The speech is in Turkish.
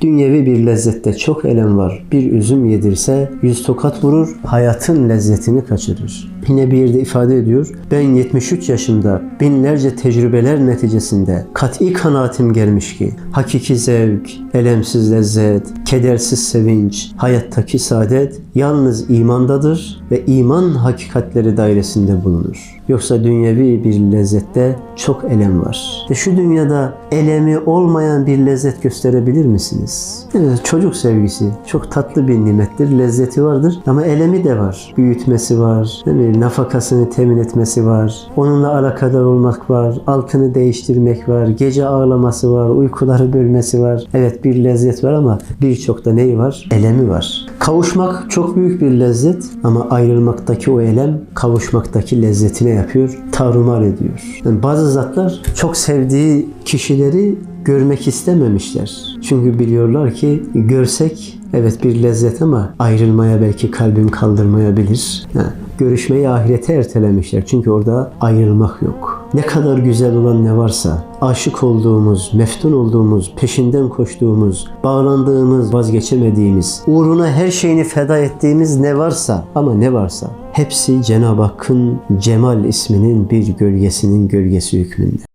Dünyevi bir lezzette çok elem var. Bir üzüm yedirse yüz tokat vurur, hayatın lezzetini kaçırır. Yine bir yerde ifade ediyor. Ben 73 yaşımda binlerce tecrübeler neticesinde kat'i kanaatim gelmiş ki hakiki zevk, elemsiz lezzet, kedersiz sevinç, hayattaki saadet yalnız imandadır ve iman hakikatleri dairesinde bulunur. Yoksa dünyevi bir lezzette çok elem var. E şu dünyada elemi olmayan bir lezzet gösterebilir misiniz? Evet, çocuk sevgisi çok tatlı bir nimettir, lezzeti vardır ama elemi de var. Büyütmesi var, değil mi? nafakasını temin etmesi var, onunla alakadar olmak var, altını değiştirmek var, gece ağlaması var, uykuları bölmesi var. Evet bir lezzet var ama birçok da neyi var? Elemi var. Kavuşmak çok büyük bir lezzet ama ayrılmaktaki o elem kavuşmaktaki lezzetine yapıyor, tarumar ediyor. Yani bazı zatlar çok sevdiği kişileri görmek istememişler. Çünkü biliyorlar ki görsek evet bir lezzet ama ayrılmaya belki kalbim kaldırmayabilir. Ha, görüşmeyi ahirete ertelemişler. Çünkü orada ayrılmak yok. Ne kadar güzel olan ne varsa, aşık olduğumuz, meftun olduğumuz, peşinden koştuğumuz, bağlandığımız, vazgeçemediğimiz, uğruna her şeyini feda ettiğimiz ne varsa ama ne varsa hepsi Cenab-ı Hakk'ın Cemal isminin bir gölgesinin gölgesi hükmünde.